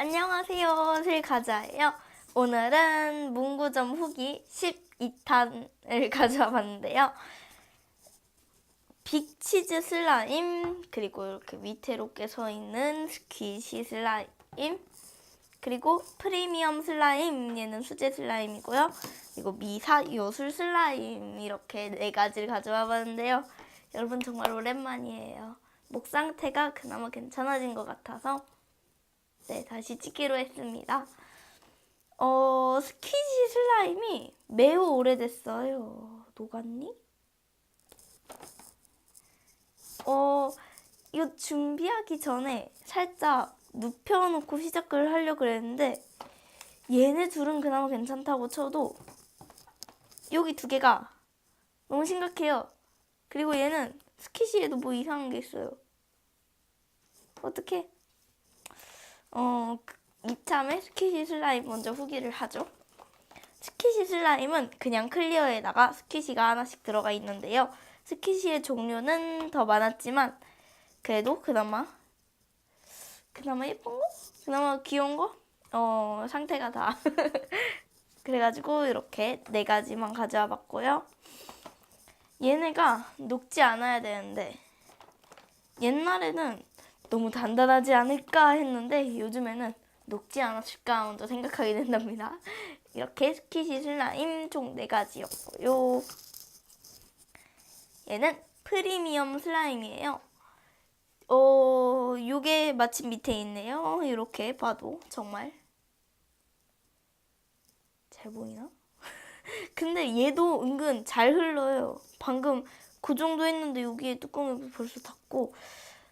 안녕하세요. 슬가자예요. 오늘은 문구점 후기 12탄을 가져와 봤는데요. 빅치즈 슬라임, 그리고 이렇게 위태롭게 서 있는 스퀴시 슬라임, 그리고 프리미엄 슬라임, 얘는 수제 슬라임이고요. 그리고 미사 요술 슬라임, 이렇게 네 가지를 가져와 봤는데요. 여러분 정말 오랜만이에요. 목 상태가 그나마 괜찮아진 것 같아서 네, 다시 찍기로 했습니다. 어, 스키지 슬라임이 매우 오래됐어요. 녹았니? 어, 이거 준비하기 전에 살짝 눕혀놓고 시작을 하려고 그랬는데 얘네 둘은 그나마 괜찮다고 쳐도 여기 두 개가 너무 심각해요. 그리고 얘는 스키시에도 뭐 이상한 게 있어요. 어떻게? 어, 그- 이참에 스키시 슬라임 먼저 후기를 하죠. 스키시 슬라임은 그냥 클리어에다가 스키시가 하나씩 들어가 있는데요. 스키시의 종류는 더 많았지만 그래도 그나마 그나마 예쁜 거? 그나마 귀여운 거? 어, 상태가 다. 그래가지고 이렇게 네 가지만 가져와 봤고요. 얘네가 녹지 않아야 되는데 옛날에는 너무 단단하지 않을까 했는데 요즘에는 녹지 않았을까 먼저 생각하게 된답니다. 이렇게 스키시 슬라임 총 4가지였고요. 얘는 프리미엄 슬라임이에요. 어, 요게 마침 밑에 있네요. 이렇게 봐도 정말 잘 보이나? 근데 얘도 은근 잘 흘러요. 방금 그 정도 했는데 여기에 뚜껑을 벌써 닫고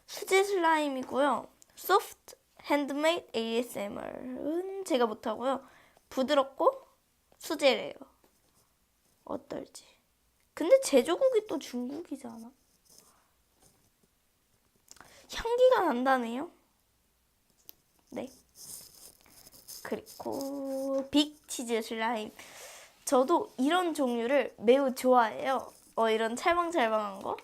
수제 슬라임이고요. 소프트 핸드메이드 ASMR은 제가 못하고요. 부드럽고 수제래요. 어떨지. 근데 제조국이 또 중국이잖아. 향기가 난다네요. 네. 그리고 빅 치즈 슬라임. 저도 이런 종류를 매우 좋아해요. 어, 이런 찰방찰방한 거.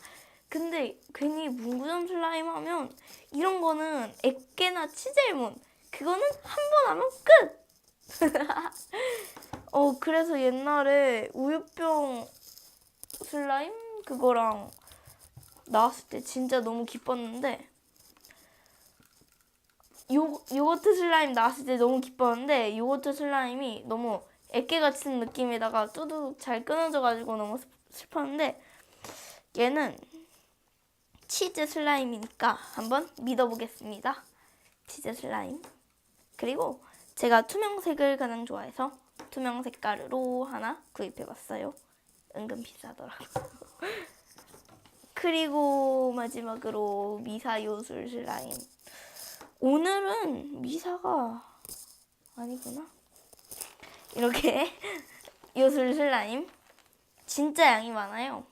근데 괜히 문구점 슬라임 하면 이런 거는 액계나 치젤몬 그거는 한 번 하면 끝. 어 그래서 옛날에 우유병 슬라임 그거랑 나왔을 때 진짜 너무 기뻤는데 요 요거트 슬라임 나왔을 때 너무 기뻤는데 요거트 슬라임이 너무 액계 같은 느낌에다가 뚜둑 잘 끊어져가지고 너무 슬- 슬펐는데 얘는 치즈 슬라임이니까 한번 믿어보겠습니다. 치즈 슬라임. 그리고 제가 투명색을 가장 좋아해서 투명색 가루로 하나 구입해봤어요. 은근 비싸더라고. 그리고 마지막으로 미사 요술 슬라임. 오늘은 미사가 아니구나. 이렇게 요술 슬라임 진짜 양이 많아요.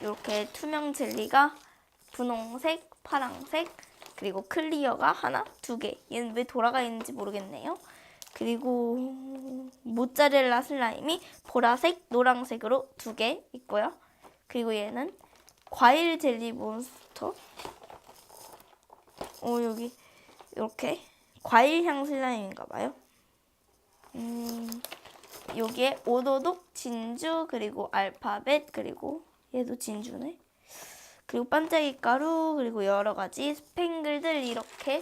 이렇게 투명 젤리가 분홍색, 파랑색, 그리고 클리어가 하나, 두 개. 얘는 왜 돌아가 있는지 모르겠네요. 그리고 모짜렐라 슬라임이 보라색, 노란색으로 두 개 있고요. 그리고 얘는 과일 젤리 몬스터. 어, 여기 이렇게 과일 향 슬라임인가 봐요. 음, 여기에 오도독, 진주, 그리고 알파벳, 그리고 얘도 진주네. 그리고 반짝이 가루, 그리고 여러 가지 스팽글들 이렇게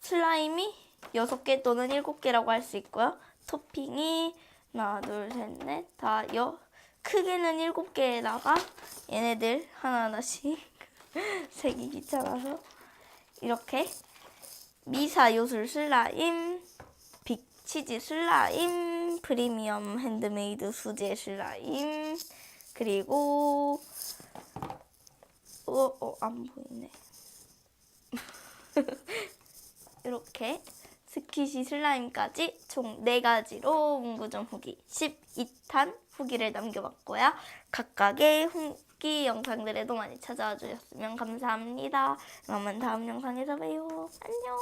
슬라임이 6개 또는 7개라고 할 수 있고요. 토핑이 하나, 둘, 셋, 넷, 다 여, 크게는 7개에다가 얘네들 하나하나씩 색이 귀찮아서 이렇게 미사 요술 슬라임, 빅치즈 슬라임, 프리미엄 핸드메이드 수제 슬라임, 그리고 어, 어, 안 보이네. 이렇게 스키시 슬라임까지 총 4가지로 문구점 후기 12탄 후기를 남겨봤고요. 각각의 후기 영상들에도 많이 찾아와 주셨으면 감사합니다. 그러면 다음 영상에서 봬요. 안녕.